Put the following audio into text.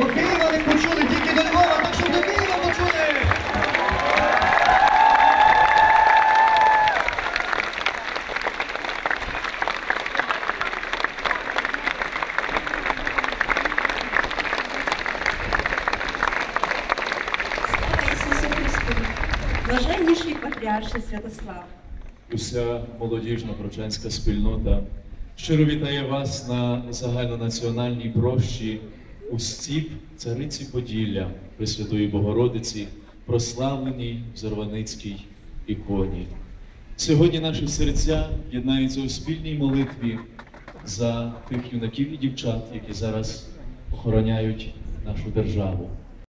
До Києва не почули, тільки до Львова, так що до Києва почули! Слава Ісусу Христу! Святослав! Уся молодіжна прочанська спільнота щиро вітає вас на загальнонаціональній прощі у стіп цариці Поділля Пресвятої Богородиці, прославленій в Зарваницькій іконі. Сьогодні наші серця єднаються у спільній молитві за тих юнаків і дівчат, які зараз охороняють нашу державу.